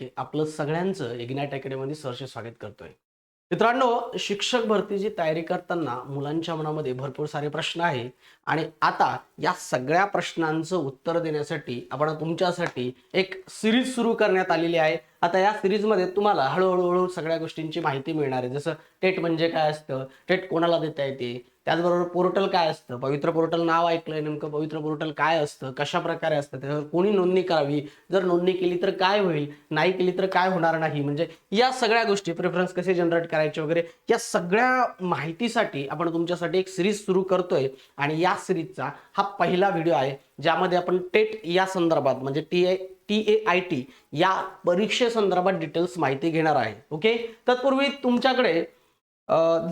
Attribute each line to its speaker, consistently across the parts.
Speaker 1: शेळके आपलं सगळ्यांचं इग्नाईट अकॅडमीमध्ये सरसे स्वागत करतोय. मित्रांनो शिक्षक भरतीची तयारी करताना मुलांच्या मनामध्ये भरपूर सारे प्रश्न आहे आणि आता या सगळ्या प्रश्नांचं उत्तर देण्यासाठी आपण तुमच्यासाठी एक सिरीज सुरू करण्यात आलेली आहे. आता या सिरीजमध्ये तुम्हाला हळूहळू हळू सगळ्या गोष्टींची माहिती मिळणार आहे. जसं टेट म्हणजे काय असतं? टेट कोणाला देता येते? त्याचबरोबर पोर्टल काय असतं? पवित्र पोर्टल नाव ऐकलंय नेमकं पवित्र पोर्टल काय असतं? कशा प्रकारे असतं? त्याच्यावर कोणी नोंदणी करावी? जर नोंदणी केली तर काय होईल? नाही केली तर काय होणार नाही? म्हणजे या सगळ्या गोष्टी प्रेफरन्स कसे जनरेट करायचे वगैरे या सगळ्या माहितीसाठी आपण तुमच्यासाठी एक सिरीज सुरू करतोय. आणि या सिरीजचा हा पहिला व्हिडिओ आहे ज्यामध्ये आपण टेट या संदर्भात म्हणजे T I T A I T या परीक्षेसंदर्भात डिटेल्स माहिती घेणार आहे. ओके तत्पूर्वी तुमच्याकडे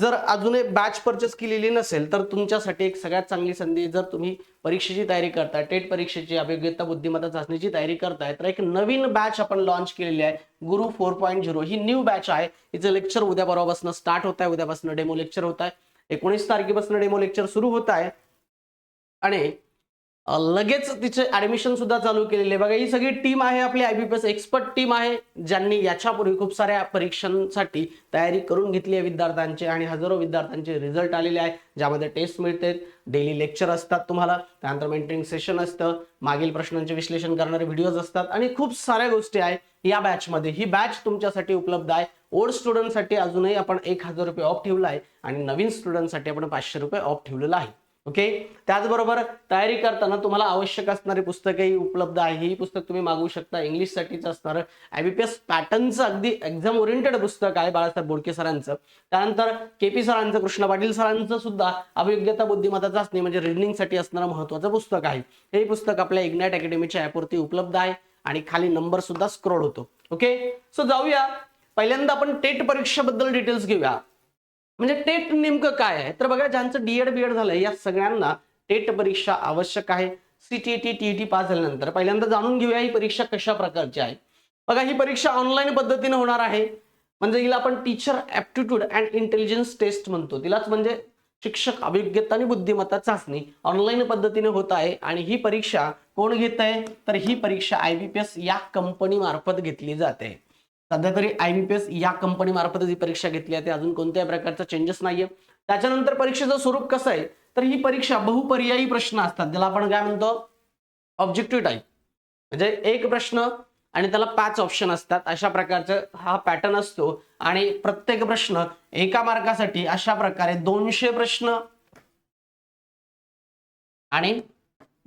Speaker 1: जर अजूनही बॅच परचेस केलेली नसेल तर तुमच्यासाठी एक सगळ्यात चांगली संधी जर तुम्ही परीक्षेची तयारी करताय टेट परीक्षेची अभियोग्यता बुद्धिमत्ता चाचणीची तयारी करताय तर एक नवीन बॅच आपण लॉन्च केलेली आहे. गुरु फोर पॉईंट झिरो ही न्यू बॅच आहे. हिचं लेक्चर उद्या परवापासून स्टार्ट होत आहे उद्यापासून डेमो लेक्चर होत आहे. एकोणीस तारखेपासून डेमो लेक्चर सुरू होत आहे. आणि लगेच तिचे ऍडमिशन सुद्धा चालू केलेले. आहे. बघा ही सगळी टीम आहे आपली आयबीपीएस एक्सपर्ट टीम आहे ज्यांनी याच्यापूर्वी खूप साऱ्या परीक्षांसाठी तयारी करून घेतली आहे विद्यार्थ्यांचे आणि हजारो विद्यार्थ्यांचे रिझल्ट आलेले आहे ज्यामध्ये टेस्ट मिळते डेली लेक्चर असतात तुम्हाला त्यानंतर मेंटरिंग सेशन असतं मागील प्रश्नांचे विश्लेषण करणारे व्हिडिओज असतात आणि खूप साऱ्या गोष्टी आहे या बॅचमध्ये ही बॅच तुमच्यासाठी उपलब्ध आहे. ओल्ड स्टुडंटसाठी अजूनही आपण एक हजार रुपये ऑफ ठेवला आहे आणि नवीन स्टुडंटसाठी आपण पाचशे रुपये ऑफ ठेवलेला आहे. ओके? त्याचबरोबर तयारी करताना तुम्हाला आवश्यक असणारी पुस्तकही उपलब्ध आहे. ही पुस्तक तुम्ही मागवू शकता. इंग्लिशसाठीचं असणारं आयबीपीएस पॅटर्नचं अगदी एक्झाम ओरिएंटेड पुस्तक आहे बाळासाहेब बोडके सरांचं. त्यानंतर के पी सरांचं कृष्ण पाटील सरांचं सुद्धा अभियोग्यता बुद्धिमत्ता चाचणी म्हणजे रिडिंगसाठी असणारं महत्वाचं पुस्तक आहे. हे पुस्तक आपल्या इग्नाइट अकॅडमीच्या ॲपवरती उपलब्ध आहे आणि खाली नंबर सुद्धा स्क्रोल होतो. ओके? सो जाऊया. पहिल्यांदा आपण टेट परीक्षेबद्दल डिटेल्स घेऊया. म्हणजे टेट नेमकं काय आहे? तर बघा ज्यांचं डीएड बीएड झालंय या सगळ्यांना टेट परीक्षा आवश्यक आहे. सीटीटी टीईटी पास झाल्यानंतर. पहिल्यांदा जाणून घेऊया ही परीक्षा कशा प्रकारची आहे. बघा ही परीक्षा ऑनलाईन पद्धतीने होणार आहे. म्हणजे हिला आपण teacher aptitude and intelligence test म्हणतो. तिलाच म्हणजे शिक्षक अभियोग्यता आणि बुद्धिमत्ता चाचणी ऑनलाईन पद्धतीने होत आहे. आणि ही परीक्षा कोण घेत आहे तर ही परीक्षा आयबीपीएस या कंपनी मार्फत घेतली जाते. सध्या तरी आयबीपीएस या कंपनी मार्फत जी परीक्षा घेतली आहे ते अजून कोणत्याही प्रकारचा चेंजेस नाहीये. त्याच्यानंतर परीक्षेचं स्वरूप कसं आहे? तर ही परीक्षा बहुपर्यायी प्रश्न असतात. ज्याला आपण काय म्हणतो? ऑब्जेक्टिव्ह टाईप म्हणजे एक प्रश्न आणि त्याला पाच ऑप्शन असतात. अशा प्रकारचा हा पॅटर्न असतो. आणि प्रत्येक प्रश्न एका मार्कासाठी अशा प्रकारे दोनशे प्रश्न आणि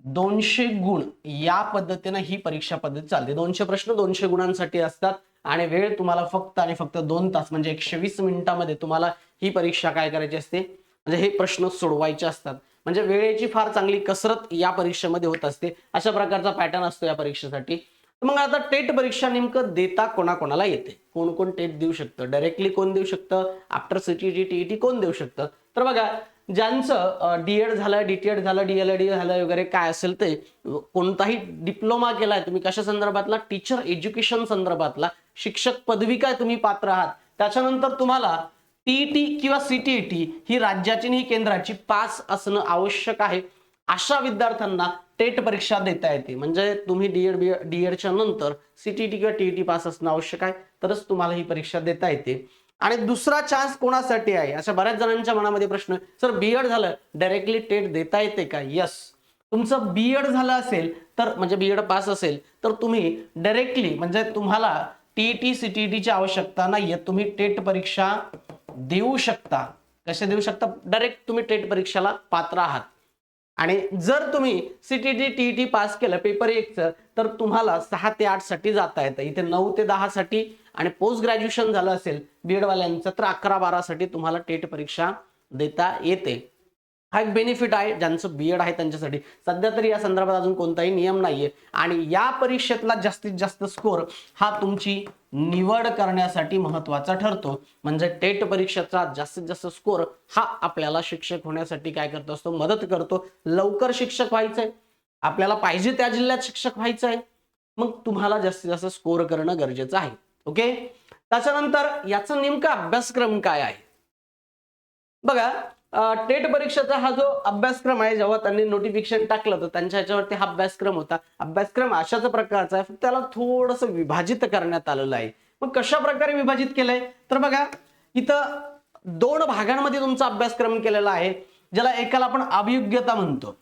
Speaker 1: दोनशे गुण या पद्धतीने ही परीक्षा पद्धत चालते. दोनशे प्रश्न दोनशे गुणांसाठी असतात. आणि वेळ तुम्हाला फक्त आणि फक्त दोन तास म्हणजे एकशे वीस मिनिटामध्ये तुम्हाला ही परीक्षा काय करायची असते? म्हणजे हे प्रश्न सोडवायचे असतात. म्हणजे वेळेची फार चांगली कसरत या परीक्षेमध्ये होत असते. अशा प्रकारचा पॅटर्न असतो या परीक्षेसाठी. मग आता टेट परीक्षा नेमकं देता कोणाकोणाला येते? कोण कोण टेट देऊ शकतं? डायरेक्टली कोण देऊ शकतं? आफ्टर सीटीटी टीईटी कोण देऊ शकतं? तर बघा ज्यांचं डीएड झालं डीटीएड झालं डीएलएडी झालं वगैरे काय असेल ते कोणताही डिप्लोमा केलाय तुम्ही कशा संदर्भातला? टीचर एज्युकेशन संदर्भातला. शिक्षक पदविका तुम्ही पात्र आहात? त्याच्यानंतर तुम्हाला टीईटी किंवा सीटीईटी ही राज्याची आणि ही केंद्राची पास असणं आवश्यक आहे. अशा विद्यार्थ्यांना टेट परीक्षा देता येते. म्हणजे तुम्ही डीएड बी डीएडच्या नंतर सीटीटी किंवा टीईटी पास असणं आवश्यक आहे. तरच तुम्हाला ही परीक्षा देता येते. आणि दुसरा चान्स कोणासाठी आहे? अशा बऱ्याच जणांच्या मनामध्ये प्रश्न. सर बीएड झालं डायरेक्टली टेट देता येते का? यस तुमचं बीएड झालं असेल तर म्हणजे बीएड पास असेल तर तुम्ही डायरेक्टली म्हणजे तुम्हाला टीईटी सीटीईटीची आवश्यकता नाहीये. तुम्ही टेट परीक्षा देऊ शकता. कसे देऊ शकता? डायरेक्ट तुम्ही टेट परीक्षेला पात्र आहात. आणि जर तुम्ही सीटीटी टीईटी पास केलं पेपर एकचं तर तुम्हाला सहा ते आठसाठी जाता येतं. इथे नऊ ते दहा साठी आणि पोस्ट ग्रॅज्युएशन झालं असेल बीएड वाल्यांचं तर अकरा बारा साठी तुम्हाला टेट परीक्षा देता येते. हा एक बेनिफिट आहे ज्यांचं बीएड आहे त्यांच्यासाठी. सध्या तरी या संदर्भात अजून कोणताही नियम नाहीये. आणि या परीक्षेतला जास्तीत जास्त स्कोर हा तुमची निवड करण्यासाठी महत्त्वाचा ठरतो. म्हणजे टेट परीक्षेचा जास्तीत जास्त स्कोर हा आपल्याला शिक्षक होण्यासाठी काय करतो असतो? मदत करतो. लवकर शिक्षक व्हायचंय. आपल्याला पाहिजे त्या जिल्ह्यात शिक्षक व्हायचंय. मग तुम्हाला जास्तीत जास्त स्कोर करणं गरजेचं आहे. ओके? त्याच्यानंतर याचा नेमका अभ्यासक्रम काय आहे? बघा टेट परीक्षेचा हा जो अभ्यासक्रम आहे जेव्हा त्यांनी नोटिफिकेशन टाकलं तर त्यांच्या ह्याच्यावरती हा अभ्यासक्रम होता. अभ्यासक्रम अशाच प्रकारचा आहे फक्त त्याला थोडस विभाजित करण्यात आलेलं आहे. मग कशा प्रकारे विभाजित केलंय? तर बघा इथं दोन भागांमध्ये तुमचा अभ्यासक्रम केलेला आहे ज्याला एकाला आपण अभियोग्यता म्हणतो.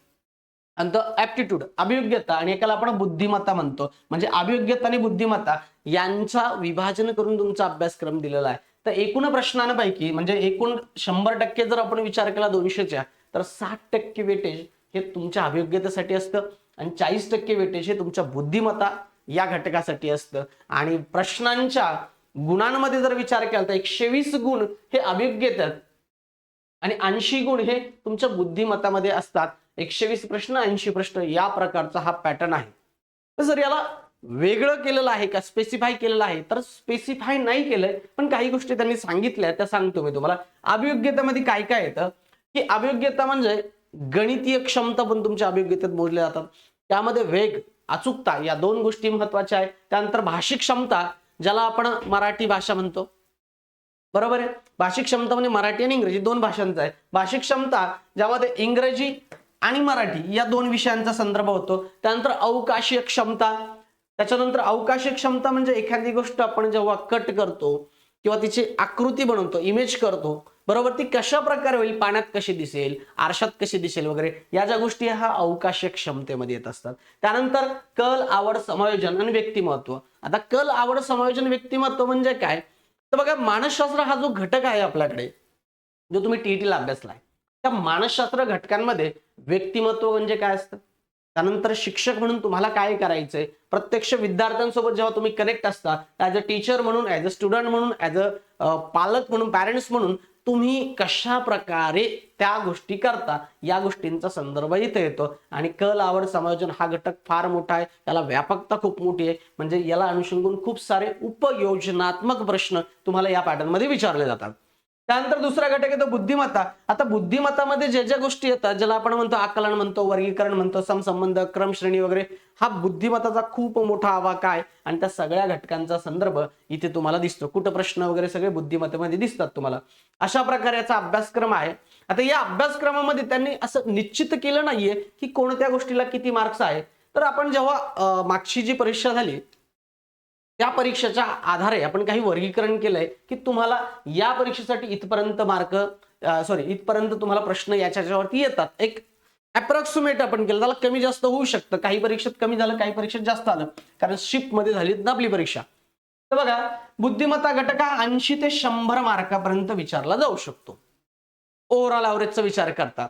Speaker 1: आणि द ऍप्टिट्यूड अभियोग्यता आणि एकाला आपण बुद्धिमत्ता म्हणतो. म्हणजे अभियोग्यता आणि बुद्धिमत्ता यांचा विभाजन करून तुमचा अभ्यासक्रम दिलेला आहे. तर एकूण प्रश्नांपैकी म्हणजे एकूण शंभर टक्के जर आपण विचार केला दोनशेच्या तर साठ टक्के वेटेज हे तुमच्या अभियोग्यतेसाठी असतं आणि चाळीस टक्के वेटेज हे तुमच्या बुद्धिमत्ता या घटकासाठी असतं. आणि प्रश्नांच्या गुणांमध्ये जर विचार केला तर एकशे वीस गुण हे अभियोग्यतात आणि ऐंशी गुण हे तुमच्या बुद्धिमत्तामध्ये असतात. एकशे वीस प्रश्न ऐंशी प्रश्न या प्रकारचा हा पॅटर्न आहे. तर जर याला वेगळं केलेलं आहे का स्पेसिफाय केलेलं आहे तर स्पेसिफाय नाही केलंय पण काही गोष्टी त्यांनी सांगितल्या त्या सांगतो मी तुम्हाला. अभियोग्यतेमध्ये काय काय येतं? की अभियोग्यता म्हणजे गणितीय क्षमता पण तुमच्या अभियोग्यतेत मोजल्या जातात. त्यामध्ये वेग अचूकता या दोन गोष्टी महत्त्वाच्या आहेत. त्यानंतर भाषिक क्षमता ज्याला आपण मराठी भाषा म्हणतो. बरोबर आहे? भाषिक क्षमता म्हणजे मराठी आणि इंग्रजी दोन भाषांचा आहे. भाषिक क्षमता ज्यामध्ये इंग्रजी आणि मराठी या दोन विषयांचा संदर्भ होतो. त्यानंतर अवकाशीय क्षमता. त्याच्यानंतर अवकाशीय क्षमता म्हणजे एखादी गोष्ट आपण जेव्हा कट करतो किंवा तिची आकृती बनवतो इमेज करतो बरोबर? ती कशा प्रकारे होईल? पाण्यात कशी दिसेल? आरशात कशी दिसेल? वगैरे. या ज्या गोष्टी हा अवकाशीय क्षमतेमध्ये येत असतात. त्यानंतर कल आवड समायोजन आणि व्यक्तिमत्व. आता कल आवड समायोजन व्यक्तिमत्व म्हणजे काय? तर बघा मानसशास्त्र हा जो घटक आहे आपल्याकडे जो तुम्ही टीईटीला अभ्यासलाय त्या मानसशास्त्र घटकांमध्ये व्यक्तिमत्व म्हणजे काय असतं? त्यानंतर शिक्षक म्हणून तुम्हाला काय करायचंय? प्रत्यक्ष विद्यार्थ्यांसोबत जेव्हा तुम्ही कनेक्ट असता ॲज अ टीचर म्हणून ॲज अ स्टुडंट म्हणून ॲज अ पालक म्हणून पॅरेंट्स म्हणून तुम्ही कशा प्रकारे त्या गोष्टी करता या गोष्टींचा संदर्भ इथे येतो. आणि कल आवड समायोजन हा घटक फार मोठा आहे. याला व्यापकता खूप मोठी आहे. म्हणजे याला अनुषंगून खूप सारे उपयोजनात्मक प्रश्न तुम्हाला या पॅटर्नमध्ये विचारले जातात. त्यानंतर दुसरा घटक येतो बुद्धिमत्ता. आता बुद्धिमत्तामध्ये ज्या ज्या गोष्टी येतात ज्याला आपण म्हणतो आकलन म्हणतो वर्गीकरण म्हणतो समसंबंध क्रमश्रेणी वगैरे हा बुद्धिमत्ताचा खूप मोठा आवाका आहे. आणि त्या सगळ्या घटकांचा संदर्भ इथे तुम्हाला दिसतो. कुठं प्रश्न वगैरे सगळे बुद्धिमत्तेमध्ये दिसतात तुम्हाला. अशा प्रकारे याचा अभ्यासक्रम आहे. आता या अभ्यासक्रमामध्ये त्यांनी असं निश्चित केलं नाहीये की कोणत्या गोष्टीला किती मार्क्स आहे तर आपण जेव्हा मागची जी परीक्षा झाली त्या परीक्षेच्या आधारे आपण काही वर्गीकरण केलंय की तुम्हाला या परीक्षेसाठी इथपर्यंत मार्क सॉरी इथपर्यंत तुम्हाला प्रश्न याच्यावरती येतात. एक अप्रॉक्सिमेट आपण केलं. त्याला कमी जास्त होऊ शकतं. काही परीक्षेत कमी झालं काही परीक्षेत जास्त आलं. कारण शिपमध्ये मध्ये झाली ना आपली परीक्षा. तर बघा बुद्धिमत्ता घटक हा ऐंशी ते शंभर मार्कापर्यंत विचारला जाऊ शकतो. ओव्हरऑल ॲव्हरेजचा विचार करतात.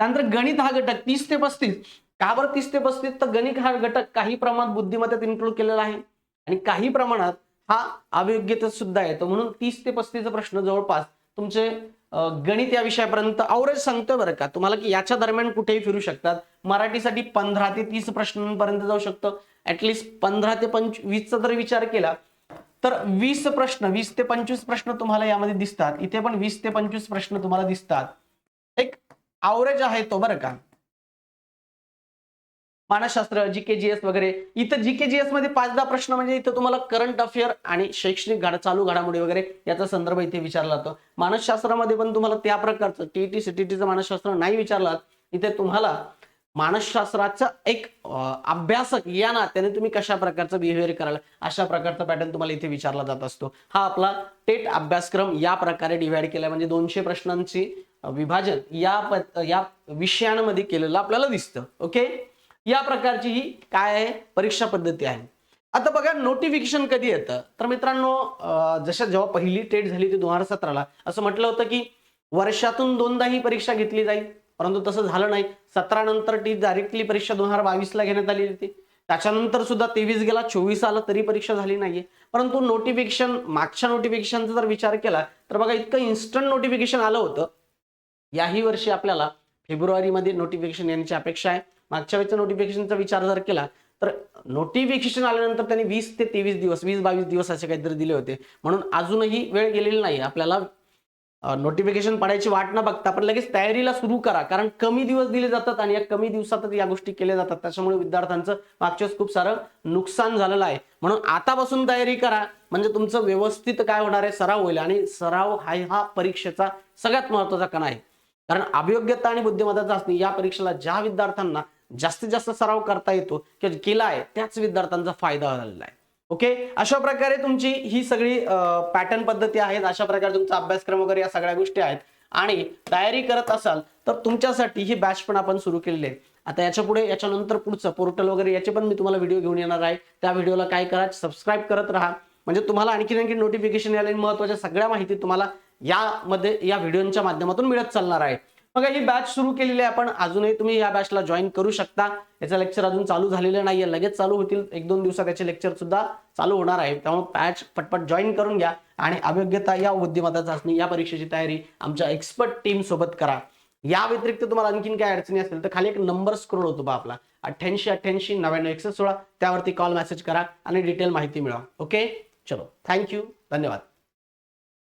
Speaker 1: त्यानंतर गणित हा घटक तीस ते पस्तीस. का बरं तीस ते पस्तीस? तर गणित हा घटक काही प्रमाणात बुद्धिमत्तेत इन्क्लूड केलेला आहे. आणि काही प्रमाणात हा अभियोग्यतेत सुद्धा येतो म्हणून तीस ते पस्तीस प्रश्न जवळपास तुमचे गणित या विषयापर्यंत आवरेज सांगतोय बरं का. तुम्हाला की याच्या दरम्यान कुठेही फिरू शकतात. मराठीसाठी पंधरा ते तीस प्रश्नांपर्यंत जाऊ शकतो. ऍटलिस्ट पंधरा ते पंचवीसचा जर विचार केला तर वीस प्रश्न वीस ते पंचवीस प्रश्न तुम्हाला यामध्ये दिसतात. इथे पण वीस ते पंचवीस प्रश्न तुम्हाला दिसतात. एक आवरेज आहे तो बरं का. मानसशास्त्र जी जी एस वगैरे. इथं जीकेजीएस जी एसमध्ये पाच दहा प्रश्न म्हणजे इथं तुम्हाला करंट अफेअर आणि शैक्षणिक घड चालू घडामोडी वगैरे याचा संदर्भ इथे विचारला जातो. मानसशास्त्रामध्ये पण तुम्हाला त्या प्रकारचं टीटी सीटीटीचं मानसशास्त्र नाही विचारलात इथे तुम्हाला मानसशास्त्राचा एक अभ्यासक या नात्याने तुम्ही कशा प्रकारचं बिहेवियर कराल अशा प्रकारचा पॅटर्न तुम्हाला इथे विचारला जात असतो. हा आपला टेट अभ्यासक्रम या प्रकारे डिव्हाइड केला म्हणजे दोनशे प्रश्नांची विभाजन या प- या विषयांमध्ये केलेलं आपल्याला दिसतं. ओके या प्रकारची ही काय आहे? परीक्षा पद्धती आहे. आता बघा नोटिफिकेशन कधी येतं? तर मित्रांनो जशा जेव्हा पहिली टेट झाली ती दोन हजार सतराला असं म्हटलं होतं की वर्षातून दोनदा ही परीक्षा घेतली जाईल. परंतु तसं झालं नाही. सतरा नंतर ती डायरेक्टली परीक्षा दोन हजार बावीसला घेण्यात आली होती. त्याच्यानंतर सुद्धा तेवीस गेला चोवीस आला तरी परीक्षा झाली नाहीये. परंतु नोटिफिकेशन मागच्या नोटिफिकेशनचा जर विचार केला तर बघा इतकं इन्स्टंट नोटिफिकेशन आलं होतं. याही वर्षी आपल्याला फेब्रुवारीमध्ये नोटिफिकेशन येण्याची अपेक्षा आहे. मागच्या वेळेचा नोटिफिकेशनचा विचार जर केला तर नोटिफिकेशन आल्यानंतर त्यांनी वीस ते तेवीस दिवस वीस बावीस दिवस असे काहीतरी दिले होते. म्हणून अजूनही वेळ गेलेली नाही. आपल्याला नोटिफिकेशन पडायची वाट न बघता पण लगेच तयारीला सुरू करा. कारण कमी दिवस दिले जातात आणि या कमी दिवसातच या गोष्टी केल्या जातात. त्याच्यामुळे विद्यार्थ्यांचं मागच्या खूप सारं नुकसान झालेलं आहे. म्हणून आतापासून तयारी करा. म्हणजे तुमचं व्यवस्थित काय होणार आहे सराव होईल. आणि सराव हा हा परीक्षेचा सगळ्यात महत्त्वाचा कणा आहे. कारण अभियोग्यता आणि बुद्धिमत्ता चाचणी या परीक्षेला ज्या विद्यार्थ्यांना जास्तीत जास्त सराव करता येतो केला आहे त्याच विद्यार्थ्यांचा फायदा झालेला आहे. ओके अशा प्रकारे तुमची ही सगळी पॅटर्न पद्धती आहेत अशा प्रकारे तुमचा अभ्यासक्रम वगैरे या सगळ्या गोष्टी आहेत. आणि तयारी करत असाल तर तुमच्यासाठी ही बॅच पण आपण सुरू केलेली आहे आता याच्यापुढे याच्यानंतर पुढचं पोर्टल वगैरे याचे पण मी तुम्हाला व्हिडिओ घेऊन येणार आहे. त्या व्हिडिओला काय करा सबस्क्राईब करत राहा. म्हणजे तुम्हाला आणखी आणखी नोटिफिकेशन यायला महत्त्वाच्या सगळ्या माहिती तुम्हाला यामध्ये या व्हिडिओच्या माध्यमातून मिळत चालणार आहे. मग ही बॅच सुरू केलेली आहे. आपण अजूनही तुम्ही या बॅचला जॉईन करू शकता. याचं लेक्चर अजून चालू झालेलं नाहीये. लगेच चालू होतील. एक दोन दिवसात याचे लेक्चर सुद्धा चालू होणार आहे. त्यामुळे बॅच पटपट जॉईन करून घ्या. आणि अभियोग्यता या बुद्धिमत्ता चाचणी या परीक्षेची तयारी आमच्या एक्सपर्ट टीम सोबत करा. या व्यतिरिक्त तुम्हाला आणखीन काय अडचणी असेल तर खाली एक नंबर स्क्रोल होतो बा आपला. अठ्ठ्याऐंशी अठ्ठ्याऐंशी नव्याण्णव एकशे सोळा. त्यावरती कॉल मेसेज करा आणि डिटेल माहिती मिळवा. ओके चलो. थँक्यू धन्यवाद.